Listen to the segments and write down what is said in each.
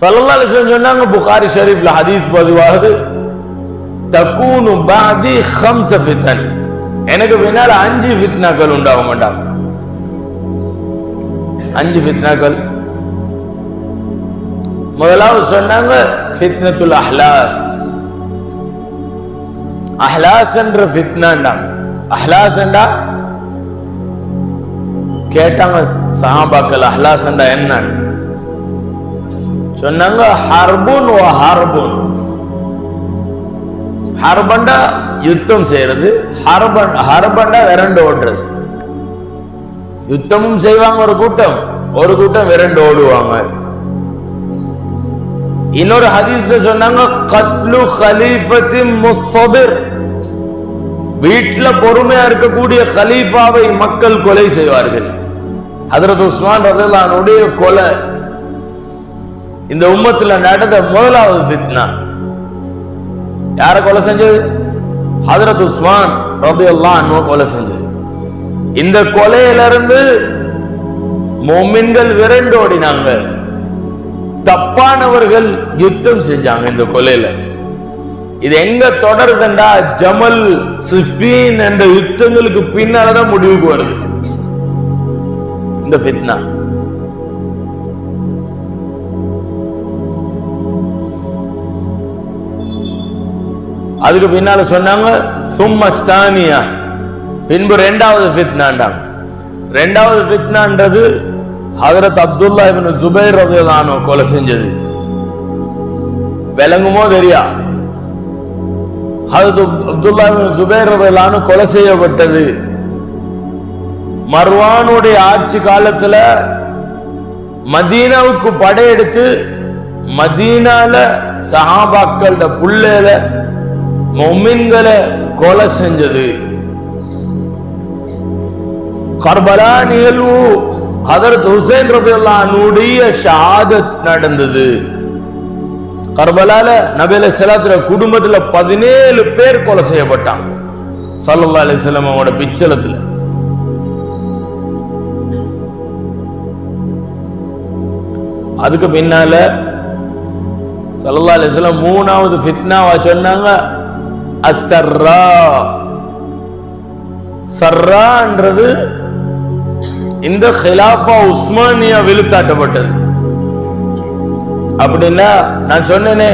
சல்லல்லாஹு அலைஹி சொன்னாங்க புகாரி ஷரீஃப்ல ஹதீஸ் பதிவாகுது. தக்கூனு பாதி ஹம்ச பித்தன் எனக்கு பின்னால் அஞ்சு ஃபித்னாக்கள் உண்டாக மாட்டாங்க அஞ்சு ஃபித்னாக்கள். முதலாவது சொன்னாங்க ஃபித்னத்துல் அஹ்லாஸ். அஹ்லாஸ் என்ற ஃபித்னாண்டா அஹ்லாஸ் என்றா? கேட்டாங்க சஹாபாக்கள் அஹ்லாஸ் என்றா என்னன்னு சொன்னாங்க ஹர்புன் ஓ ஹர்புன். ஹர்பண்டா யுத்தம் செய்யறது ஹர்பன் ஹர்பண்டா விரண்டு ஓடுறது. யுத்தமும் செய்வாங்க ஒரு கூட்டம் ஒரு கூட்டம் விரண்டு ஓடுவாங்க. இன்னொரு ஹதீஸ்ல சொன்னாங்க கத்லு ஹலீபத்தி முஸ்தபிர். வீட்டுல பொறுமையா இருக்கக்கூடிய ஹலீஃபாவை மக்கள் கொலை செய்வார்கள். ஹதரத் உஸ்மான் ரதலானுடைய கொலை இந்த உம்மத்துல நடந்த முதலாவது ஃபித்னா யார கொலை செஞ்சது? ஹதரத் உஸ்மான் ரபியல்லாஹு அன்ஹு கொலை செஞ்சது. இந்த கொலையிலிருந்து மோமின்கள் விரண்டு ஓடினாங்க. தப்பானவர்கள் யுத்தம் செஞ்சாங்க இந்த கொலையில. இது எங்க தொடருதுண்டா? ஜமல் சிஃபீன் என்ற யுத்தங்களுக்கு பின்னாலதான் முடிவுக்கு வருது. இந்த ஃபித்னா அதுக்கு பின்னால சொன்னாங்க சும்ம சானியா. பின்பு ரெண்டாவது ஃபித்னாண்டாங்க. ரெண்டாவது ஃபித்னான்றது ஹதரத் அப்துல்லா இவன் சுபைர் ரலியல்லாஹு கொலை செஞ்சது. விளங்குமோ தெரியா? ஹதரத் அப்துல்லா இவன் ஜுபைர் ரலியல்லாஹு கொலை செய்யப்பட்டது. மர்வானுடைய ஆட்சி காலத்துல மதீனாவுக்கு படையெடுத்து மதீனால சஹாபாக்கள்ட புள்ளேல மொமின்களை கொலை செஞ்சது. கர்பலா நிகழ்வு அதற்கு ஹுசைன் ரபியுல்லானுடைய ஷாதத் நடந்தது. கர்பலால நபில செலாத்துல குடும்பத்துல பதினேழு பேர் கொலை செய்யப்பட்டாங்க. சல்லல்லா அலிஸ்லாம் பிச்சலத்துல. அதுக்கு பின்னால சல்லல்லா அலிஸ்லாம் மூணாவது ஃபித்னாவா சொன்னாங்க அசர்ரா சர்ரான்றது இந்த ஹிலாபா உஸ்மானியா விழுத்தாட்டப்பட்டது அப்படின்னா நான் சொன்னேனே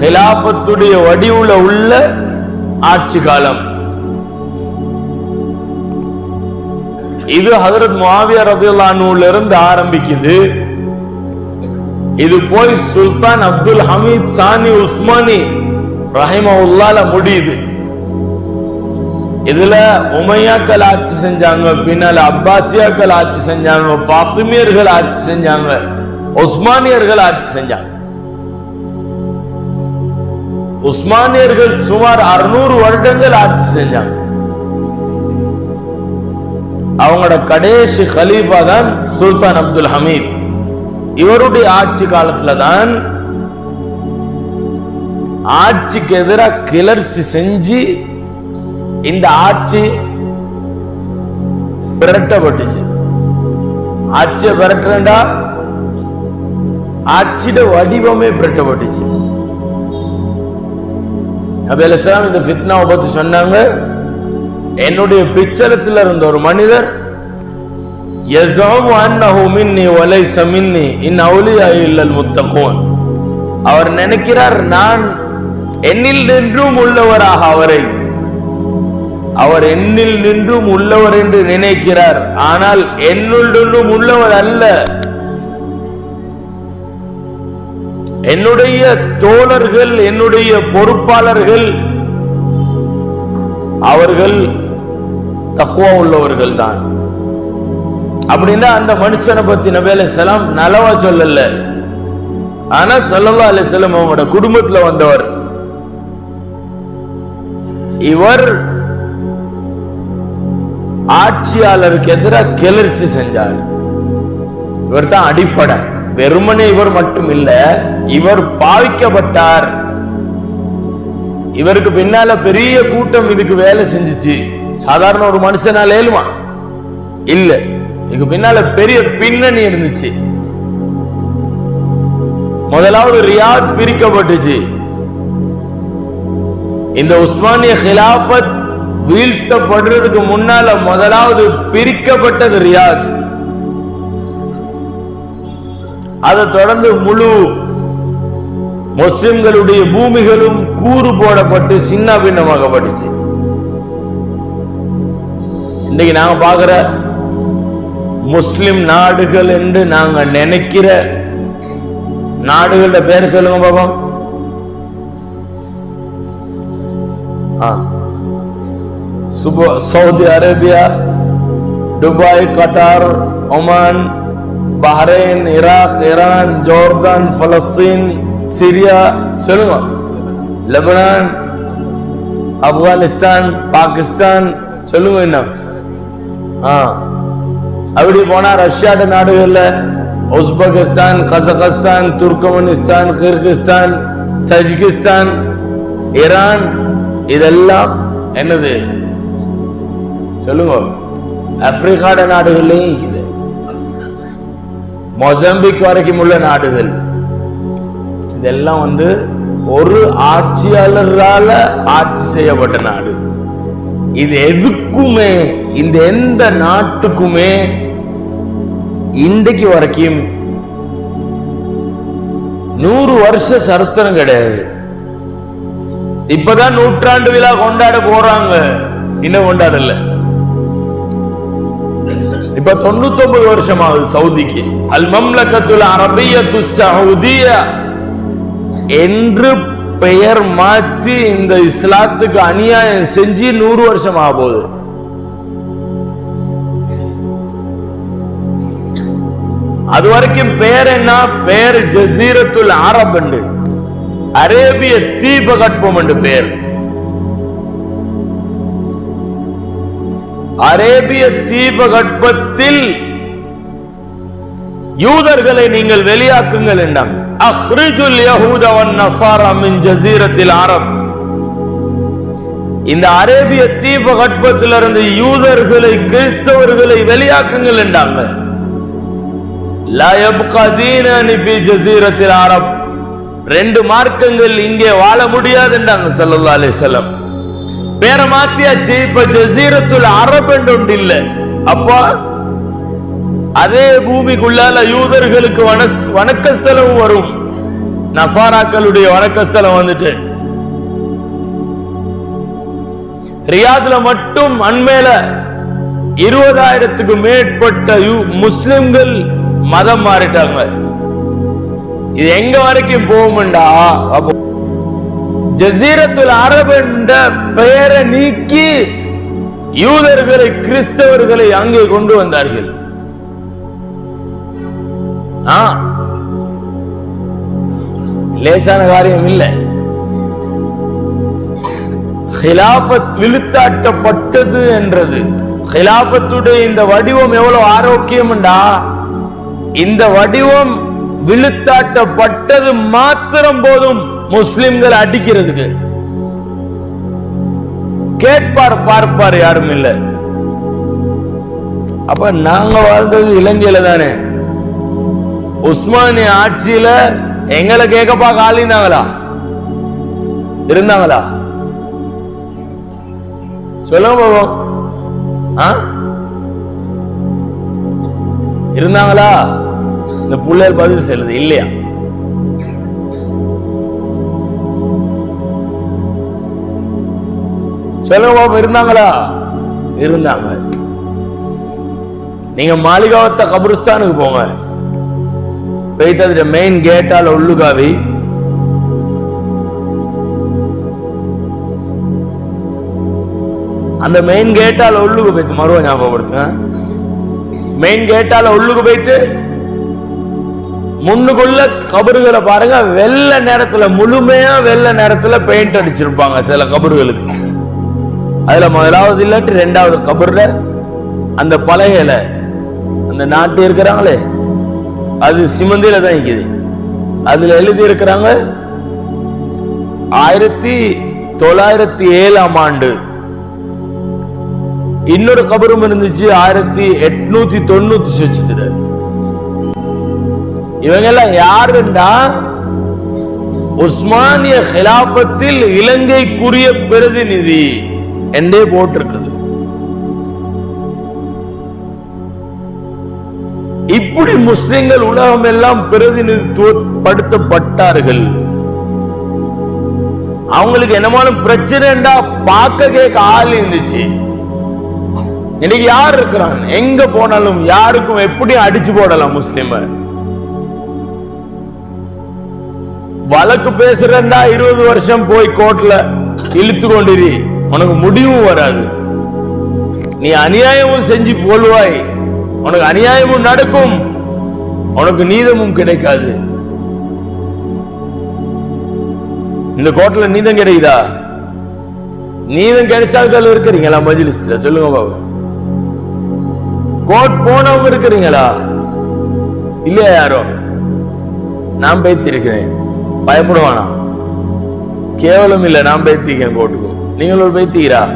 ஹிலாபத்துடைய வடிவுல உள்ள ஆட்சி காலம். இது ஹதரத் முஆவியா ரபியுல்லானுல இருந்து ஆரம்பிக்குது. இது போய் சுல்தான் அப்துல் ஹமீத் சானி உஸ்மானி ரஹிமவுல்லால முடியுது. இதுல உமையாக்கள் ஆட்சி செஞ்சாங்க பின்னால அப்பாசியாக்கள் ஆட்சி செஞ்சாங்க பாத்திமியர்கள் ஆட்சி செஞ்சாங்க உஸ்மானியர்கள் ஆட்சி செஞ்சாங்க. உஸ்மானியர்கள் சுமார் அறுநூறு வருடங்கள் ஆட்சி செஞ்சாங்க. அவங்களோட கடைசி கலீஃபா தான் சுல்தான் அப்துல் ஹமீத். இவருடைய ஆட்சி காலத்துல தான் ஆட்சிக்கு எதிராக கிளர்ச்சி செஞ்சு இந்த ஆட்சி விரட்டப்பட்டுச்சு. ஆட்சியை விரட்டுறா ஆட்சியோட வடிவமே விரட்டப்பட்டுச்சு. நபி இந்த ஃபித்னாவை பத்தி சொன்னாங்க என்னுடைய பிச்சரத்தில் இருந்த ஒரு மனிதர் யஸாமு அன்னஹு மின்னி வலைஸ மின்னி இன் அவுலியா இல்லல் முத்தகோன் அவர் நினைக்கிறார் நான் என்னில் நின்றும் உள்ளவராக அவரை. அவர் என்னில் நின்றும் உள்ளவர் என்று நினைக்கிறார். ஆனால் என்னுள் உள்ளவர் அல்ல. என்னுடைய தோழர்கள் என்னுடைய பொறுப்பாளர்கள் அவர்கள் தக்குவா உள்ளவர்கள் தான் அப்படின்னா அந்த மனுஷனை பத்தின வேலை அலைஹிஸ்ஸலாம் நலவா சொல்லல. ஆனா ஸல்லல்லாஹு அலைஹி செல்லம் அவங்களோட குடும்பத்துல வந்தவர். இவர் ஆட்சியாளருக்கு எதிராக கிளர்ச்சி செஞ்சார். இவர் தான் அடிப்படை. வெறுமனே இவர் மட்டும் இல்ல இவர் பாவிக்கப்பட்டார். இவருக்கு பின்னால பெரிய கூட்டம் இதுக்கு வேலை செஞ்சுச்சு. சாதாரண ஒரு மனுஷனால ஏழுமா? இல்ல. இதுக்கு பின்னால பெரிய பின்னணி இருந்துச்சு. முதலாவது ரியாத் பிரிக்கப்பட்டுச்சு. இந்த உஸ்மானிய ஹிலாபத் வீழ்த்தப்படுறதுக்கு முன்னால முதலாவது பிரிக்கப்பட்டது ரியாத். அதை தொடர்ந்து முழு முஸ்லிம்களுடைய பூமிகளும் கூறு போடப்பட்டு சின்ன பின்னமாக்கப்பட்டுச்சு இன்னைக்கு நாங்க பாக்குற முஸ்லிம் நாடுகள் என்று நாங்க நினைக்கிற நாடுகளோட பேர் சொல்லுங்க பாபா. ஆ. Saudi Arabia Dubai Qatar Oman Bahrain Iraq Iran Jordan Palestine Syria சொல்லுங்க. லெபனான் ஆப்கானிஸ்தான் பாகிஸ்தான் சொல்லுங்க என்ன ஆ. அப்படி போனா ரஷ்யா நாடுகள்ல. Uzbekistan Kazakhstan Turkmenistan Kyrgyzstan Tajikistan Iran இதெல்லாம் என்னது? சொல்லுங்க. ஆப்பிரிக்காட நாடுகள்லயும் இது. மொசம்பிக் வரைக்கும் உள்ள நாடுகள். இதெல்லாம் வந்து ஒரு ஆட்சியாளரால ஆட்சி செய்யப்பட்ட நாடு. இது எதுக்குமே இந்த எந்த நாட்டுக்குமே இன்றைக்கு வரைக்கும் நூறு வருஷ சரித்திரம் கிடையாது. இப்பதான் நூற்றாண்டு விழா கொண்டாட போறாங்க. இன்னும் கொண்டாடல. இப்ப தொண்ணூத்தி ஒன்பது வருஷம் ஆகுது சவுதிக்கு. அல் மம்லக்கத்துல அரபிய சவுதியா என்று பெயர் மாத்தி இந்த இஸ்லாத்துக்கு அநியாயம் செஞ்சு நூறு வருஷம் ஆக போகுது அது வரைக்கும் பெயர் என்ன? பெயர் ஜசீரத்துல் அரப் என்று. அரேபிய தீபகற்பம் என்று பெயர். அரேபிய தீபகற்பத்தில் யூதர்களை நீங்கள் வெளியாக்குங்கள் என்றாங்க. அஹ்ரிஜுல் யஹூத வன் மின் ஜஸீரத்தில் அரப். இந்த அரேபிய தீபகற்பத்திலிருந்து யூதர்களை கிறிஸ்தவர்களை வெளியாக்குங்கள் என்றாங்க. லயப் கதீன தீனனி ஜசீரத்தில் ஜஸீரத்தில் அரப். ரெண்டு மார்க்கங்கள் இங்கே வாழ முடியாது என்றாங்க ஸல்லல்லாஹு அலி வஸல்லம். பேரை மாத்தியாச்சு இப்ப ஜஸீரத்துல் அரப் என்று ஒன்று இல்லை அப்பா அதே பூமிக்குள்ளால யூதர்களுக்கு வன- வணக்கஸ்தலம் வரும். நசாராக்களுடைய வணக்கஸ்தலம் வந்துட்டு. ரியாத்ல மட்டும் அண்மையில இருபதாயிரத்துக்கு மேற்பட்ட முஸ்லிம்கள் மதம் மாறிட்டாங்க. இது எங்க வரைக்கும் போகும்டா அப்போ ஜசீரத்துல் அரபு என்ற பெயரை நீக்கி யூதர்களை கிறிஸ்தவர்களை அங்கே கொண்டு வந்தார்கள். லேசான காரியம் இல்லை ஹிலாபத் விழுத்தாட்டப்பட்டது என்றது. ஹிலாபத்துடைய இந்த வடிவம் எவ்வளவு ஆரோக்கியம்டா? இந்த வடிவம் விழுத்தாட்டப்பட்டது மாத்திரம் போதும் முஸ்லிம்கள் அடிக்கிறதுக்கு. கேட்பார் பார்ப்பார் யாரும் இல்ல அப்ப நாங்க வாழ்ந்தது இலங்கையில தானே? உஸ்மானிய ஆட்சியில எங்களை கேட்கப்பா காலினாங்களா இருந்தாங்களா? சொல்லுங்க பாபம் ஆ? இருந்தாங்களா? இந்த புள்ளையர் பதில் செல்லுது இல்லையா? சொல்லுங்க பாபம் இருந்தாங்களா? இருந்தாங்க. நீங்க மாளிகாவத்த கபிரிஸ்தானுக்கு போங்க. போயிட்டு மெயின் கேட்டால உள்ளுகாவி. அந்த மெயின் கேட்டால உள்ளுக்கு போயிட்டு மறுவ ஞாபகப்படுத்துங்க. மெயின் கேட்டால உள்ளுக்கு போயிட்டு முன்னுக்குள்ள கபறுகளை பாருங்க வெள்ளை நேரத்துல முழுமையா வெள்ள நேரத்துல பெயிண்ட் அடிச்சிருப்பாங்க சில கபறுகளுக்கு அதுல முதலாவது இல்லாட்டி ரெண்டாவது கபர்ல அந்த பலகையில அந்த நாட்டு இருக்கிறாங்களே அது சிமந்தில தான் இருக்குது அதுல எழுதி இருக்கிறாங்க ஆயிரத்தி தொள்ளாயிரத்தி ஏழாம் ஆண்டு. இன்னொரு கபரும் இருந்துச்சு ஆயிரத்தி எட்நூத்தி தொண்ணூத்தி வச்சுட்டு இவங்க எல்லாம் யாருன்னா உஸ்மானிய ஹிலாபத்தில் இலங்கைக்குரிய பிரதிநிதி என்றே போட்டிருக்குது. இப்படி முஸ்லிம்கள் உலகம் எல்லாம் பிரதிநிதித்துவப்படுத்தப்பட்டார்கள். அவங்களுக்கு என்னமான பிரச்சனைண்டா பார்க்க கேட்க ஆள் இருந்துச்சு. இன்னைக்கு யார் இருக்கிறான்? எங்க போனாலும் யாருக்கும் எப்படி அடிச்சு போடலாம் முஸ்லிம? வழக்கு பேசுறா இருபது வருஷம் போய் கோர்ட்ல இழுத்து கொண்டிரு. உனக்கு முடிவும் வராது. நீ அநியாயமும் செஞ்சு போல்வாய் உனக்கு அநியாயமும் நடக்கும். உனக்கு நீதமும் கிடைக்காது. இந்த கோர்ட்ல நீதம் கிடைக்குதா? நீதம் கிடைச்சாக்கள் இருக்கிறீங்களா மஜ்லிஸ்ல? சொல்லுங்க பாபு. கோர்ட் போனவங்க இருக்கிறீங்களா? இல்லையா யாரோ? நான் பேத்திருக்கிறேன். பயப்படுவானா? கேவலம் இல்ல நான் பைத்திக்கேன் கோர்ட்டுக்கு நீங்களும் பேத்திக்கிறா?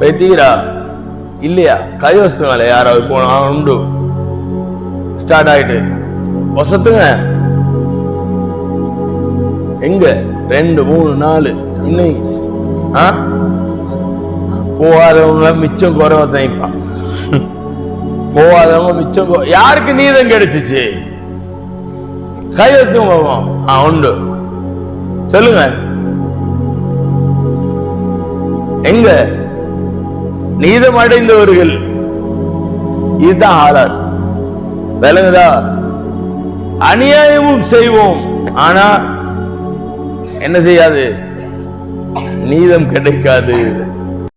பேத்திக்கிறா? இல்லையா? கை வசத்துங்களே யாராவது போனா உண்டு. ஸ்டார்ட் ஆயிட்டு. வசத்துங்க. எங்க? ரெண்டு மூணு நாலு. இன்னைக்கு ஆ? போகாதவங்க மிச்சம் குறைவ தைப்பான் போகாதவங்க மிச்சம் யாருக்கு நீதம் கிடைச்சிச்சு? கையெழுத்து போவோம் ஆ உண்டு. சொல்லுங்க. எங்க? நீதம் அடைந்தவர்கள் இதுதான் ஆளார் விளங்குதா? அநியாயமும் செய்வோம். ஆனா என்ன செய்யாது? நீதம் கிடைக்காது.